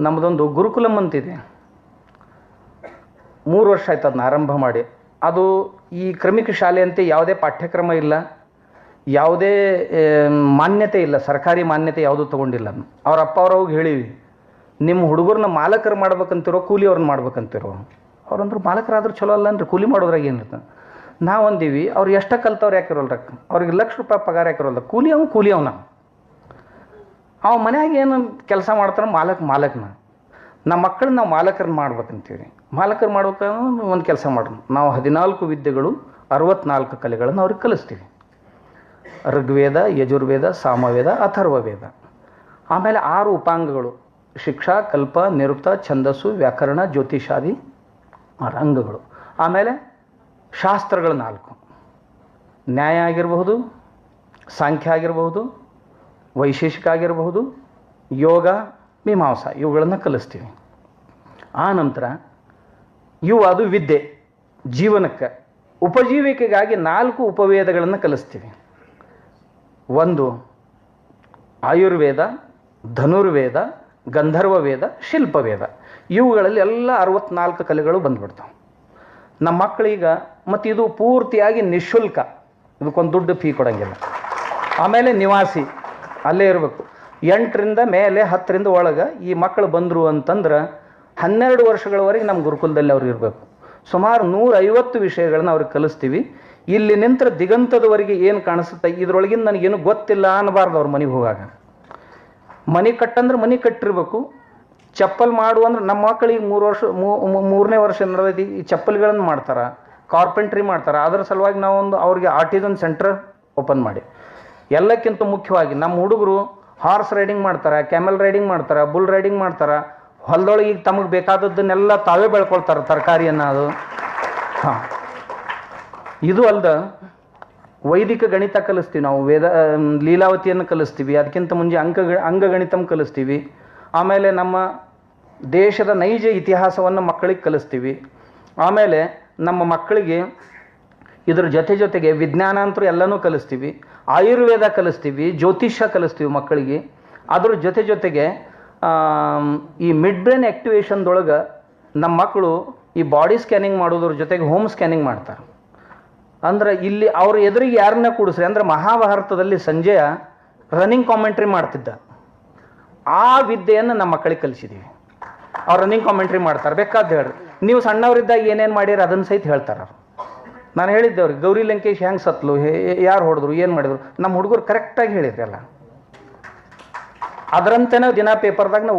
ನಮ್ಮದೊಂದು ಗುರುಕುಲಂ ಅಂತಿದೆ. ಮೂರು ವರ್ಷ ಆಯ್ತು ಅದನ್ನ ಆರಂಭ ಮಾಡಿ. ಅದು ಈ ಕ್ರಮಿಕ ಶಾಲೆ ಅಂತ ಯಾವುದೇ ಪಾಠ್ಯಕ್ರಮ ಇಲ್ಲ. ಯಾವುದೇ ಮಾನ್ಯತೆ ಇಲ್ಲ. ಸರ್ಕಾರಿ ಮಾನ್ಯತೆ ಯಾವುದೂ ತೊಗೊಂಡಿಲ್ಲ. ಅವ್ರ ಅಪ್ಪ ಅವ್ರ ಹೋಗಿ ಹೇಳಿವಿ ನಿಮ್ಮ ಹುಡುಗರನ್ನ ಮಾಲಕರು ಮಾಡ್ಬೇಕಂತಿರೋ, ಕೂಲಿ ಅವ್ರನ್ನ ಮಾಡ್ಬೇಕಂತಿರೋ. ಅವ್ರಂದ್ರು, ಮಾಲಕರಾದ್ರೂ ಚಲೋ ಅಲ್ಲ ಅಂದ್ರೆ ಕೂಲಿ ಮಾಡೋದ್ರಾಗ ಏನಿರ್ತದೆ ನಾವು ಅಂದೀವಿ, ಅವ್ರು ಎಷ್ಟ ಕಲ್ತವ್ರು ಯಾಕಿರೋಲ್ರ ಅವ್ರಿಗೆ ಲಕ್ಷ ರೂಪಾಯಿ ಪಗಾರ ಯಾಕಿರೋಲ್ಲ ಕೂಲಿ ಅವ್ನು, ಕೂಲಿ ಅವನ. ಅವ ಮನ್ಯಾಗ ಏನು ಕೆಲಸ ಮಾಡ್ತಾನೆ? ಮಾಲಕ್ ಮಾಲಕ್ನ. ನಮ್ಮ ಮಕ್ಕಳನ್ನ ನಾವು ಮಾಲಕರನ್ನ ಮಾಡ್ಬೇಕಂತೀವಿ ಮಾಲಕರು ಮಾಡ್ಬೇಕಂದ್ರೆ ಒಂದು ಕೆಲಸ ಮಾಡೋಣ ನಾವು ಹದಿನಾಲ್ಕು ವಿದ್ಯೆಗಳು, ಅರವತ್ನಾಲ್ಕು ಕಲೆಗಳನ್ನು ಅವ್ರಿಗೆ ಕಲಿಸ್ತೀವಿ. ಋಗ್ವೇದ, ಯಜುರ್ವೇದ, ಸಾಮವೇದ, ಅಥರ್ವವೇದ. ಆಮೇಲೆ ಆರು ಉಪಾಂಗಗಳು. ಶಿಕ್ಷಾ, ಕಲ್ಪ, ನಿರುಕ್ತ, ಛಂದಸ್ಸು, ವ್ಯಾಕರಣ, ಜ್ಯೋತಿಷಾದಿ ಆರು ಅಂಗಗಳು ಆಮೇಲೆ ಶಾಸ್ತ್ರಗಳು ನಾಲ್ಕು. ನ್ಯಾಯ ಆಗಿರಬಹುದು, ಸಾಂಖ್ಯ ಆಗಿರಬಹುದು ವೈಶೇಷಿಕ ಆಗಿರಬಹುದು ಯೋಗ, ಮೀಮಾಂಸ, ಇವುಗಳನ್ನು ಕಲಿಸ್ತೀವಿ. ಆ ನಂತರ, ಇವು ಅದು ವಿದ್ಯೆ, ಜೀವನಕ್ಕೆ, ಉಪಜೀವಿಕೆಗಾಗಿ ನಾಲ್ಕು ಉಪವೇದಗಳನ್ನು ಕಲಿಸ್ತೀವಿ. ಒಂದು, ಆಯುರ್ವೇದ, ಧನುರ್ವೇದ ಗಂಧರ್ವ ವೇದ ಶಿಲ್ಪವೇದ. ಇವುಗಳಲ್ಲಿ ಎಲ್ಲ ಅರವತ್ನಾಲ್ಕು ಕಲೆಗಳು ಬಂದ್ಬಿಡ್ತಾವೆ. ನಮ್ಮ ಮಕ್ಕಳೀಗ ಮತ್ತು ಇದು ಪೂರ್ತಿಯಾಗಿ ನಿಶುಲ್ಕ, ಇದಕ್ಕೊಂದು ದುಡ್ಡು ಫೀ ಕೊಡೋಂಗಿಲ್ಲ. ಆಮೇಲೆ ನಿವಾಸಿ ಅಲ್ಲೇ ಇರಬೇಕು. ಎಂಟರಿಂದ ಮೇಲೆ ಹತ್ತರಿಂದ ಒಳಗೆ ಈ ಮಕ್ಕಳು ಬಂದರು ಅಂತಂದ್ರೆ ಹನ್ನೆರಡು ವರ್ಷಗಳವರೆಗೆ ನಮ್ಮ ಗುರುಕುಲದಲ್ಲಿ ಅವ್ರು ಇರಬೇಕು. ಸುಮಾರು ನೂರೈವತ್ತು ವಿಷಯಗಳನ್ನ ಅವ್ರಿಗೆ ಕಲಿಸ್ತೀವಿ. ಇಲ್ಲಿ ನಿಂತರ ದಿಗಂತದವರೆಗೆ ಏನು ಕಾಣಿಸುತ್ತೆ? ಇದರೊಳಗಿಂದ ನನಗೇನು ಗೊತ್ತಿಲ್ಲ ಅನ್ನಬಾರ್ದು ಅವ್ರ ಮನೆಗೆ ಹೋಗಾಗ. ಮನೆ ಕಟ್ಟಂದ್ರೆ ಮನೆ ಕಟ್ಟಿರ್ಬೇಕು. ಚಪ್ಪಲ್ ಮಾಡು ಅಂದ್ರೆ ನಮ್ಮ ಮಕ್ಕಳಿಗೆ ಮೂರು ವರ್ಷ ಮೂರನೇ ವರ್ಷ ನಡೆದೈತಿ, ಈ ಚಪ್ಪಲ್ಗಳನ್ನು ಮಾಡ್ತಾರೆ, ಕಾರ್ಪೆಂಟ್ರಿ ಮಾಡ್ತಾರೆ. ಅದರ ಸಲುವಾಗಿ ನಾವೊಂದು ಅವ್ರಿಗೆ ಆರ್ಟಿಸನ್ ಸೆಂಟರ್ ಓಪನ್ ಮಾಡಿ. ಎಲ್ಲಕ್ಕಿಂತ ಮುಖ್ಯವಾಗಿ ನಮ್ಮ ಹುಡುಗರು ಹಾರ್ಸ್ ರೈಡಿಂಗ್ ಮಾಡ್ತಾರೆ ಕ್ಯಾಮೆಲ್ ರೈಡಿಂಗ್ ಮಾಡ್ತಾರೆ ಬುಲ್ ರೈಡಿಂಗ್ ಮಾಡ್ತಾರೆ, ಹೊಲದೊಳಗೆ ಈಗ ತಮಗೆ ಬೇಕಾದದ್ದನ್ನೆಲ್ಲ ತಾವೇ ಬೆಳ್ಕೊಳ್ತಾರೆ ತರಕಾರಿಯನ್ನು ಅದು ಹಾಂ. ಇದು ಅಲ್ದ ವೈದಿಕ ಗಣಿತ ಕಲಿಸ್ತೀವಿ ನಾವು, ವೇದ ಲೀಲಾವತಿಯನ್ನು ಕಲಿಸ್ತೀವಿ, ಅದಕ್ಕಿಂತ ಮುಂಚೆ ಅಂಕ, ಅಂಗಗಣಿತಂ ಕಲಿಸ್ತೀವಿ. ಆಮೇಲೆ ನಮ್ಮ ದೇಶದ ನೈಜ ಇತಿಹಾಸವನ್ನು ಮಕ್ಕಳಿಗೆ ಕಲಿಸ್ತೀವಿ. ಆಮೇಲೆ ನಮ್ಮ ಮಕ್ಕಳಿಗೆ ಇದ್ರ ಜೊತೆ ಜೊತೆಗೆ ವಿಜ್ಞಾನ ಅಂತೂ ಎಲ್ಲನೂ ಕಲಿಸ್ತೀವಿ, ಆಯುರ್ವೇದ ಕಲಿಸ್ತೀವಿ, ಜ್ಯೋತಿಷ್ಯ ಕಲಿಸ್ತೀವಿ ಮಕ್ಕಳಿಗೆ. ಅದ್ರ ಜೊತೆ ಜೊತೆಗೆ ಈ ಮಿಡ್ ಬ್ರೈನ್ ಆ್ಯಕ್ಟಿವೇಷನ್ದೊಳಗೆ ನಮ್ಮ ಮಕ್ಕಳು ಈ ಬಾಡಿ ಸ್ಕ್ಯಾನಿಂಗ್ ಮಾಡೋದ್ರ ಜೊತೆಗೆ ಹೋಮ್ ಸ್ಕ್ಯಾನಿಂಗ್ ಮಾಡ್ತಾರೆ. ಅಂದ್ರೆ ಇಲ್ಲಿ ಅವ್ರ ಎದುರಿಗೆ ಯಾರನ್ನ ಕೂಡಿಸ್ರಿ, ಅಂದ್ರೆ ಮಹಾಭಾರತದಲ್ಲಿ ಸಂಜಯ ರನ್ನಿಂಗ್ ಕಾಮೆಂಟ್ರಿ ಮಾಡ್ತಿದ್ದ. ಆ ವಿದ್ಯೆಯನ್ನು ನಮ್ಮ ಮಕ್ಕಳಿಗೆ ಕಲಿಸಿದ್ದೀವಿ ಅವ್ರು ರನ್ನಿಂಗ್ ಕಾಮೆಂಟ್ರಿ ಮಾಡ್ತಾರೆ, ಬೇಕಾದ ಹೇಳ್ರಿ. ನೀವು ಸಣ್ಣವರಿದ್ದಾಗ ಏನೇನು ಮಾಡಿರಿ, ಅದನ್ನು ಸಹಿತ ಹೇಳ್ತಾರೆ ಅವ್ರು. ನಾನು ಹೇಳಿದ್ದೆ ಅವ್ರಿಗೆ, ಗೌರಿ ಲಂಕೇಶ್ ಹೆಂಗೆ ಸತ್ಲು ಯಾರು ಹೊಡೆದ್ರು, ಏನು ಮಾಡಿದ್ರು? ನಮ್ಮ ಹುಡುಗರು ಕರೆಕ್ಟಾಗಿ ಹೇಳಿದ್ರಲ್ಲ. ಅದರಂತೆ ದಿನ ಪೇಪರ್ದಾಗ ನಾವು